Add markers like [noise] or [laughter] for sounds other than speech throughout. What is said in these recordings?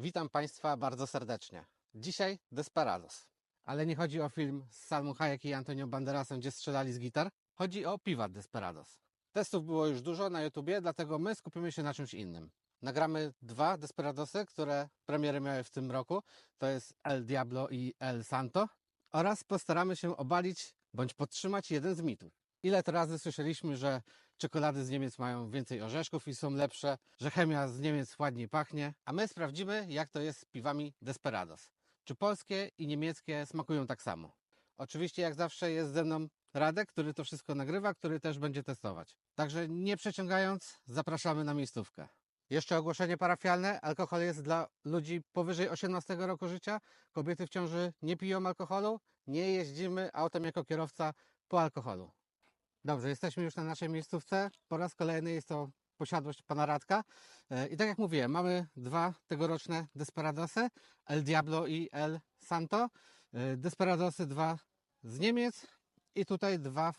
Witam Państwa bardzo serdecznie. Dzisiaj Desperados. Ale nie chodzi o film z Salmą Hayek i Antonio Banderasem, gdzie strzelali z gitar. Chodzi o piwa Desperados. Testów było już dużo na YouTubie, dlatego my skupimy się na czymś innym. Nagramy dwa Desperadosy, które premiery miały w tym roku. To jest El Diablo i El Santo. Oraz postaramy się obalić bądź podtrzymać jeden z mitów. Ile to razy słyszeliśmy, że czekolady z Niemiec mają więcej orzeszków i są lepsze, że chemia z Niemiec ładniej pachnie, a my sprawdzimy, jak to jest z piwami Desperados. Czy polskie i niemieckie smakują tak samo? Oczywiście, jak zawsze, jest ze mną Radek, który to wszystko nagrywa, który też będzie testować. Także nie przeciągając, zapraszamy na miejscówkę. Jeszcze ogłoszenie parafialne. Alkohol jest dla ludzi powyżej 18 roku życia. Kobiety w ciąży nie piją alkoholu. Nie jeździmy autem jako kierowca po alkoholu. Dobrze, jesteśmy już na naszej miejscówce. Po raz kolejny jest to posiadłość pana Radka. E, I tak jak mówiłem, mamy dwa tegoroczne Desperadosy, El Diablo i El Santo. E, Desperadosy dwa z Niemiec i tutaj dwa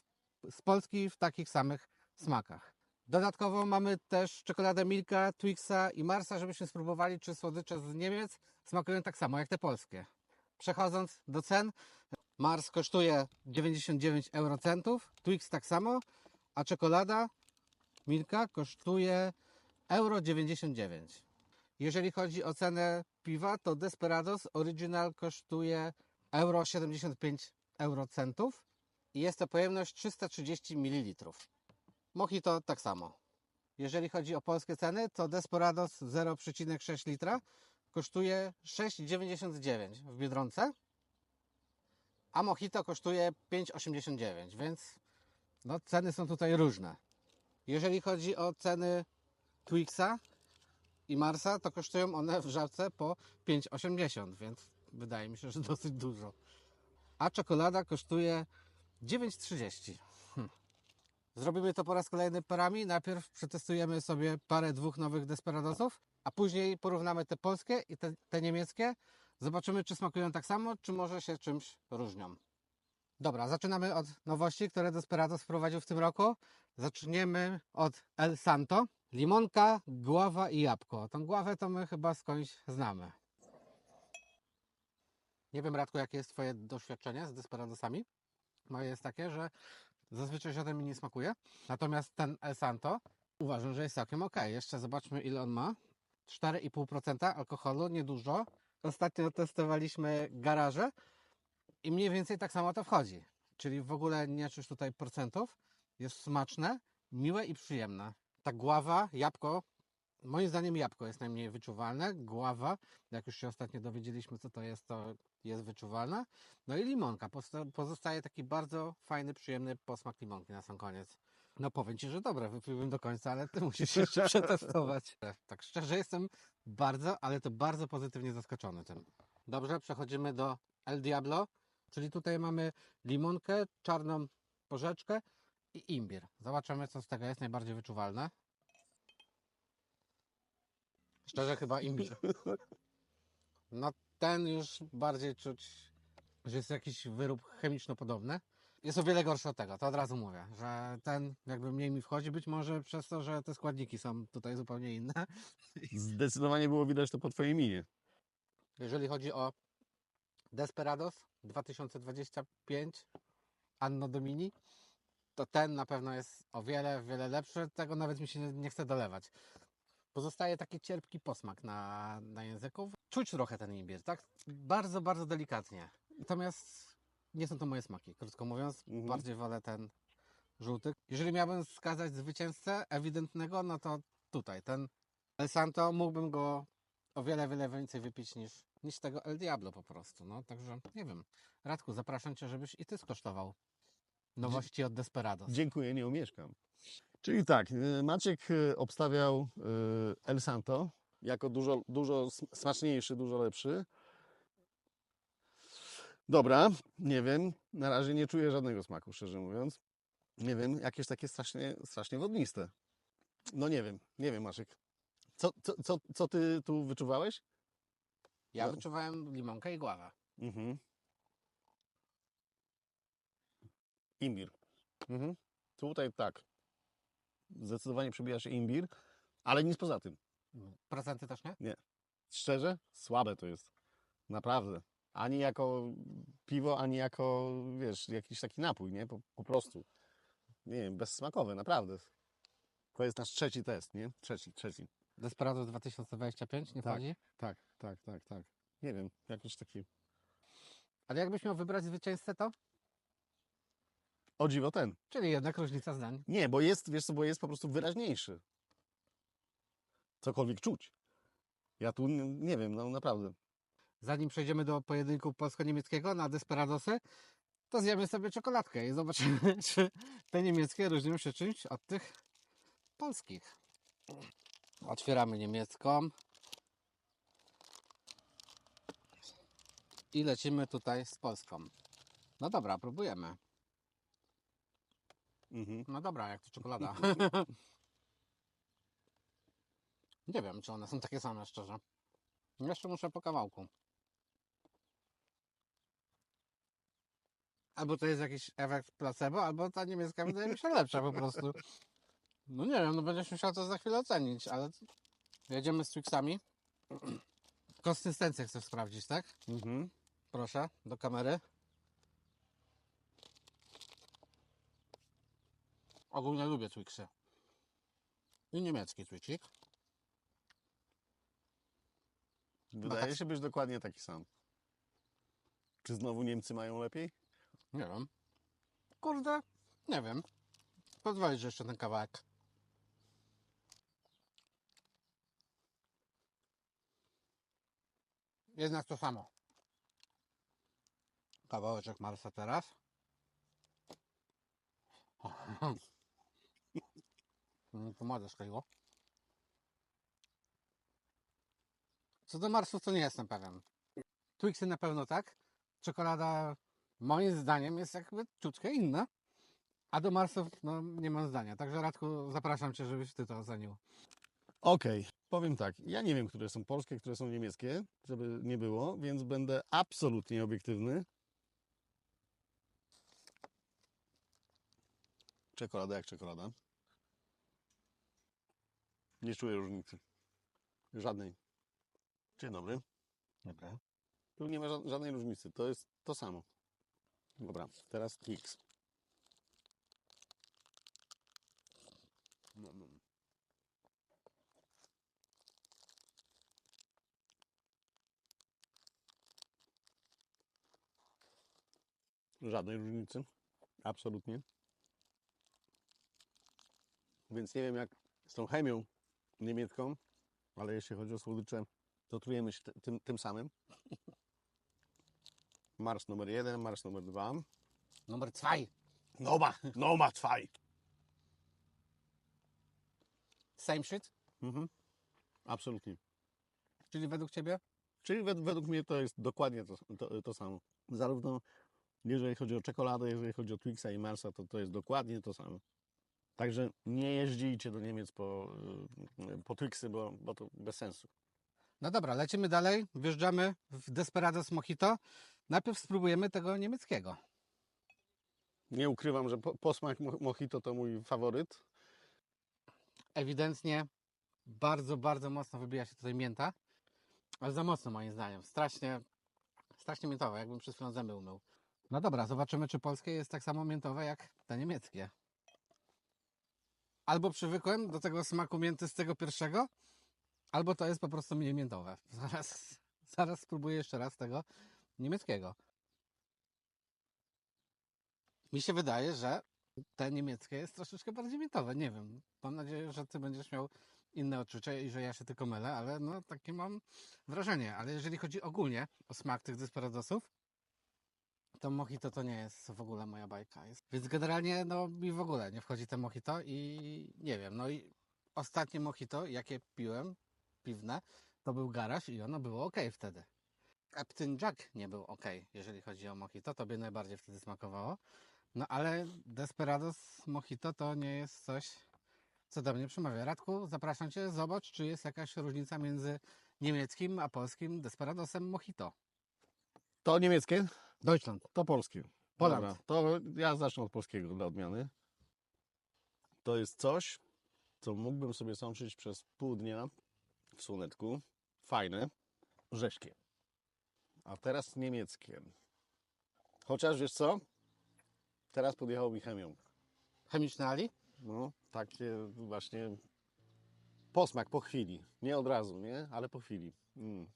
z Polski w takich samych smakach. Dodatkowo mamy też czekoladę Milka, Twixa i Marsa, żebyśmy spróbowali, czy słodycze z Niemiec smakują tak samo jak te polskie. Przechodząc do cen, Mars kosztuje 99 eurocentów, Twix tak samo, a czekolada Milka kosztuje euro 99. Jeżeli chodzi o cenę piwa, to Desperados Original kosztuje euro 75 eurocentów i jest to pojemność 330 ml. Mojito tak samo. Jeżeli chodzi o polskie ceny, to Desperados 0,6 litra kosztuje 6,99 w Biedronce, a Mojito kosztuje 5,89, więc no, ceny są tutaj różne. Jeżeli chodzi o ceny Twixa i Marsa, to kosztują one w żabce po 5,80, więc wydaje mi się, że dosyć dużo. A czekolada kosztuje 9,30. Hm. Zrobimy to po raz kolejny parami. Najpierw przetestujemy sobie parę dwóch nowych Desperadosów, a później porównamy te polskie i te, te niemieckie. Zobaczymy, czy smakują tak samo, czy może się czymś różnią. Dobra, zaczynamy od nowości, które Desperados wprowadził w tym roku. Zaczniemy od El Santo. Limonka, gława i jabłko. Tą gławę to my chyba skądś znamy. Nie wiem, Radku, jakie jest Twoje doświadczenie z Desperadosami. Moje jest takie, że zazwyczaj żaden mi nie smakuje. Natomiast ten El Santo uważam, że jest całkiem ok. Jeszcze zobaczmy, ile on ma. 4,5% alkoholu, niedużo. Ostatnio testowaliśmy garaże i mniej więcej tak samo to wchodzi. Czyli w ogóle nie czuć tutaj procentów. Jest smaczne, miłe i przyjemne. Ta gława, jabłko, moim zdaniem jabłko jest najmniej wyczuwalne. Gława, jak już się ostatnio dowiedzieliśmy, co to jest, to jest wyczuwalna. No i limonka. Pozostaje taki bardzo fajny, przyjemny posmak limonki na sam koniec. No powiem Ci, że dobre, wypiłbym do końca, ale Ty musisz jeszcze przetestować. [laughs] Tak szczerze jestem bardzo, ale to bardzo pozytywnie zaskoczony tym. Dobrze, przechodzimy do El Diablo, czyli tutaj mamy limonkę, czarną porzeczkę i imbir. Zobaczymy, co z tego jest najbardziej wyczuwalne. Szczerze chyba imbir. No ten już bardziej czuć, że jest jakiś wyrób chemiczno podobny. Jest o wiele gorszy od tego, to od razu mówię, że ten jakby mniej mi wchodzi, być może przez to, że te składniki są tutaj zupełnie inne. [laughs] Zdecydowanie było widać to po twojej minie. Jeżeli chodzi o Desperados 2025 Anno Domini, to ten na pewno jest o wiele, wiele lepszy. Tego nawet mi się nie, nie chce dolewać. Pozostaje taki cierpki posmak na, na języku. Czuć trochę ten imbir, tak? Bardzo, bardzo delikatnie. Natomiast nie są to moje smaki, krótko mówiąc. Mhm. Bardziej wolę ten żółty. Jeżeli miałbym wskazać zwycięzcę ewidentnego, no to tutaj, ten El Santo, mógłbym go o wiele, wiele więcej wypić niż, niż tego El Diablo po prostu. No, także nie wiem. Radku, zapraszam Cię, żebyś i Ty skosztował nowości od Desperados. Dziękuję, nie umieszkam. Czyli tak, y, Maciek y, obstawiał y, El Santo jako dużo, dużo sm- smaczniejszy, dużo lepszy. Dobra, nie wiem, na razie nie czuję żadnego smaku, szczerze mówiąc. Nie wiem, jakieś takie strasznie, strasznie wodniste. No nie wiem, nie wiem, Maciek. Co, co, co, co ty tu wyczuwałeś? Ja No. wyczuwałem limonkę i gławę. Mhm. Imbir. Mhm. Tutaj tak. Zdecydowanie przebija się imbir, ale nic poza tym. Procenty też nie? Szczerze? Słabe to jest. Naprawdę. Ani jako piwo, ani jako, wiesz, jakiś taki napój, nie? Po, po prostu. Nie wiem, bezsmakowe, naprawdę. To jest nasz trzeci test, nie? Trzeci, trzeci. Desperados 2025 nie Tak. wchodzi? Tak, tak, tak, tak. Nie wiem, jakoś taki... Ale jakbyś miał wybrać zwycięzcę, to? O dziwo ten. Czyli jednak różnica zdań. Nie, bo jest, wiesz co, bo jest po prostu wyraźniejszy. Cokolwiek czuć. Ja tu nie wiem, no naprawdę. Zanim przejdziemy do pojedynku polsko-niemieckiego na Desperadosy, to zjemy sobie czekoladkę i zobaczymy, [laughs] czy te niemieckie różnią się czymś od tych polskich. Otwieramy niemiecką. I lecimy tutaj z polską. No dobra, próbujemy. Mhm. No dobra, jak to czekolada. [laughs] Nie wiem, czy one są takie same, szczerze. Jeszcze muszę po kawałku. Albo to jest jakiś efekt placebo, albo ta niemiecka wydaje mi się lepsza po prostu. No nie wiem, no będziesz musiał to za chwilę ocenić, ale jedziemy z Twixami. Konsystencję chcesz sprawdzić, tak? Mhm. Proszę, do kamery. Ogólnie lubię Twixy. I niemiecki Twixik. Wydaje się być dokładnie taki sam. Czy znowu Niemcy mają lepiej? Nie wiem. Kurde, nie wiem. Pozwolić, że jeszcze ten kawałek. Jednak to samo. Kawałeczek Marsa teraz. [laughs] Nie pomaga skleiło. Co do Marsu, to nie jestem pewien. Twixy na pewno tak. Czekolada moim zdaniem jest jakby ciutkę inna. A do Marsów no, nie mam zdania. Także Radku, zapraszam Cię, żebyś Ty to ocenił. Okej, powiem tak. Ja nie wiem, które są polskie, które są niemieckie, żeby nie było, więc będę absolutnie obiektywny. Czekolada jak czekolada. Nie czuję różnicy. Żadnej. Dzień dobry. Dobra. Tu nie ma ża- żadnej różnicy. To jest to samo. Dobra, teraz Twix. No, no. Żadnej różnicy. Absolutnie. Więc nie wiem jak z tą chemią niemiecką, ale jeśli chodzi o słodycze, to trujemy się ty- tym, tym samym. Mars numer jeden, Mars numer dwa. Numer 2. Noma, Noma zwei. Same shit? Mhm. Absolutnie. Czyli według Ciebie? Czyli wed, według mnie to jest dokładnie to, to, to samo. Zarówno jeżeli chodzi o czekoladę, jeżeli chodzi o Twixa i Marsa, to to jest dokładnie to samo. Także nie jeździcie do Niemiec po, y, po Twixy, bo, bo to bez sensu. No dobra, lecimy dalej. Wjeżdżamy w Desperados Mojito. Najpierw spróbujemy tego niemieckiego. Nie ukrywam, że po, posmak mo- mojito to mój faworyt. Ewidentnie bardzo, bardzo mocno wybija się tutaj mięta. Ale za mocno moim zdaniem. Strasznie, strasznie miętowe, jakbym przez chwilę zęby umył. No dobra, zobaczymy, czy polskie jest tak samo miętowe jak te niemieckie. Albo przywykłem do tego smaku mięty z tego pierwszego, albo to jest po prostu mniej miętowe. [laughs] Zaraz, zaraz spróbuję jeszcze raz tego niemieckiego. Mi się wydaje, że te niemieckie jest troszeczkę bardziej miętowe. Nie wiem. Mam nadzieję, że ty będziesz miał inne odczucie i że ja się tylko mylę, ale no takie mam wrażenie. Ale jeżeli chodzi ogólnie o smak tych Desperadosów, to mojito to nie jest w ogóle moja bajka. Jest. Więc generalnie no mi w ogóle nie wchodzi te mojito i nie wiem. No i ostatnie mojito, jakie piłem, piwne, to był garaż i ono było ok wtedy. Captain Jack nie był ok, jeżeli chodzi o mojito. Tobie najbardziej wtedy smakowało. No ale Desperados Mojito to nie jest coś, co do mnie przemawia. Radku, zapraszam Cię, zobacz, czy jest jakaś różnica między niemieckim a polskim Desperadosem Mojito. To niemieckie, Deutschland. to polskie. Poland. Dobra, to ja zacznę od polskiego dla odmiany. To jest coś, co mógłbym sobie sączyć przez pół dnia w słoneczku, fajne, rzeźkie. A teraz niemieckie. Chociaż wiesz co? Teraz podjechał mi chemią. Chemiczny Ali? No, takie właśnie posmak po chwili. Nie od razu, nie? Ale po chwili. Mm.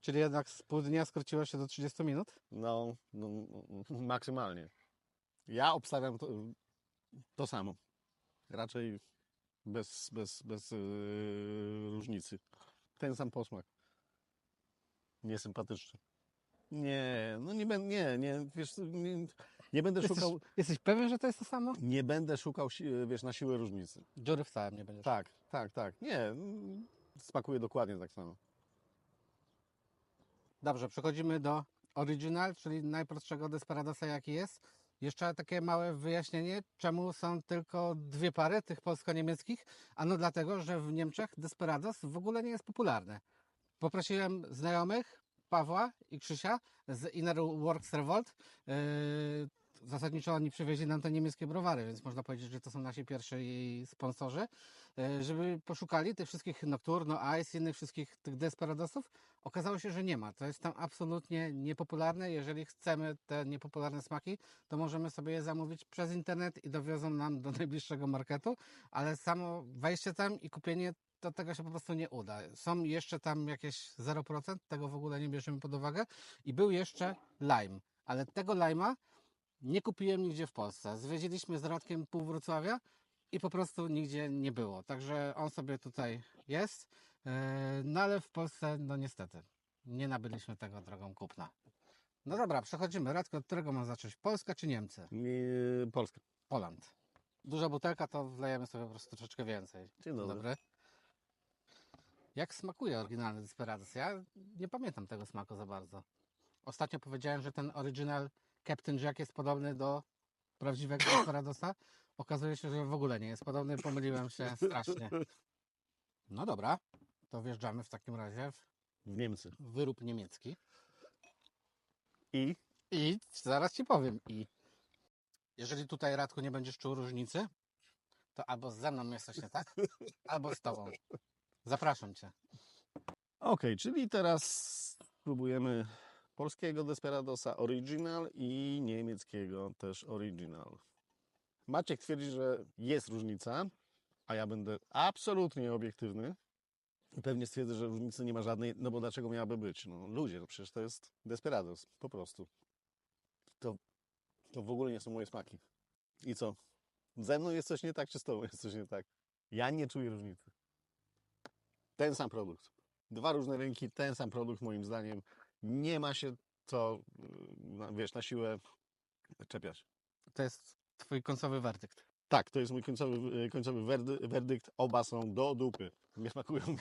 Czyli jednak z pół dnia skróciło się do 30 minut? No, no, no, maksymalnie. Ja obstawiam to, to samo. Raczej bez, bez, bez yy, różnicy. Ten sam posmak. Niesympatyczny. Nie, no nie będę, nie, nie, wiesz, nie, nie będę Jesteś, szukał, jesteś pewien, że to jest to samo? nie będę szukał, wiesz, na siłę różnicy. Dziury w całym nie będziesz. Tak, tak, tak. Nie, smakuje dokładnie tak samo. Dobrze, przechodzimy do Original, czyli najprostszego Desperadosa jaki jest. Jeszcze takie małe wyjaśnienie, czemu są tylko dwie pary tych polsko-niemieckich. Ano dlatego, że w Niemczech Desperados w ogóle nie jest popularny. Poprosiłem znajomych, Pawła i Krzysia z Inner Works Revolt. Yy, zasadniczo oni przywieźli nam te niemieckie browary, więc można powiedzieć, że to są nasi pierwsi sponsorzy, żeby poszukali tych wszystkich Nocturno, Ice, innych wszystkich tych Desperadosów. Okazało się, że nie ma. To jest tam absolutnie niepopularne. Jeżeli chcemy te niepopularne smaki, to możemy sobie je zamówić przez internet i dowiozą nam do [laughs] najbliższego marketu, ale samo wejście tam i kupienie to tego się po prostu nie uda. Są jeszcze tam jakieś 0%, tego w ogóle nie bierzemy pod uwagę. I był jeszcze lime, ale tego lime'a nie kupiłem nigdzie w Polsce. Zwiedziliśmy z Radkiem pół Wrocławia i po prostu nigdzie nie było. Także on sobie tutaj jest, yy, no ale w Polsce, no niestety, nie nabyliśmy tego drogą kupna. No dobra, przechodzimy. Radko, od którego mam zacząć? Polska czy Niemcy? Nie, Polska. Poland. Duża butelka, to wlejemy sobie po prostu troszeczkę więcej. Dzień dobry. Jak smakuje oryginalny Desperados? Ja nie pamiętam tego smaku za bardzo. Ostatnio powiedziałem, że ten oryginal Captain Jack jest podobny do prawdziwego [coughs] Desperadosa. Okazuje się, że w ogóle nie jest podobny. Pomyliłem się strasznie. No dobra, to wjeżdżamy w takim razie W Niemcy. w wyrób niemiecki. I I zaraz ci powiem. I jeżeli tutaj Radku nie będziesz czuł różnicy, to albo ze mną jest coś nie tak, albo z tobą. Zapraszam cię. Okej, czyli teraz spróbujemy polskiego Desperadosa Original i niemieckiego też Original. Maciek twierdzi, że jest różnica, a ja będę absolutnie obiektywny. I Pewnie stwierdzę, że różnicy nie ma żadnej, no bo dlaczego miałaby być? No ludzie, no przecież to jest Desperados, po prostu. To, to w ogóle nie są moje smaki. I co? Ze mną jest coś nie tak, czy z tobą jest coś nie tak? Ja nie czuję różnicy. Ten sam produkt. Dwa różne rynki, ten sam produkt moim zdaniem. Nie ma się co, yy, wiesz, na siłę czepiać. To jest twój końcowy werdykt. Tak, to jest mój końcowy, yy, końcowy werdy, werdykt. Oba są do dupy. Nie smakują mi.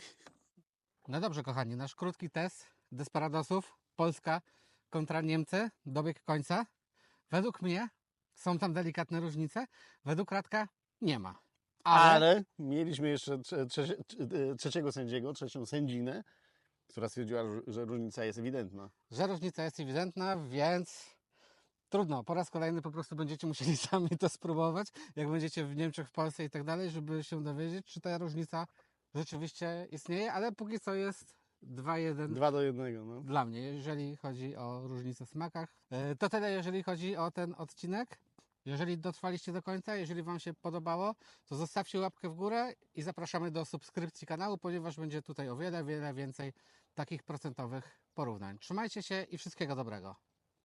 No dobrze, kochani, nasz krótki test Desperadosów, Polska kontra Niemcy, dobiegł końca. Według mnie są tam delikatne różnice, według Radka nie ma. Ale, Ale mieliśmy jeszcze trze, trze, trze, trzeciego sędziego, trzecią sędzinę, która stwierdziła, że różnica jest ewidentna. że różnica jest ewidentna, więc trudno. Po raz kolejny po prostu będziecie musieli [laughs] sami to spróbować, jak będziecie w Niemczech, w Polsce i tak dalej, żeby się dowiedzieć, czy ta różnica rzeczywiście istnieje, ale póki co jest 2-1 Dwa do jednego, no. dla mnie, jeżeli chodzi o różnice w smakach. E, To tyle, jeżeli chodzi o ten odcinek. Jeżeli dotrwaliście do końca, jeżeli Wam się podobało, to zostawcie łapkę w górę i zapraszamy do subskrypcji kanału, ponieważ będzie tutaj o wiele, wiele więcej takich procentowych porównań. Trzymajcie się i wszystkiego dobrego.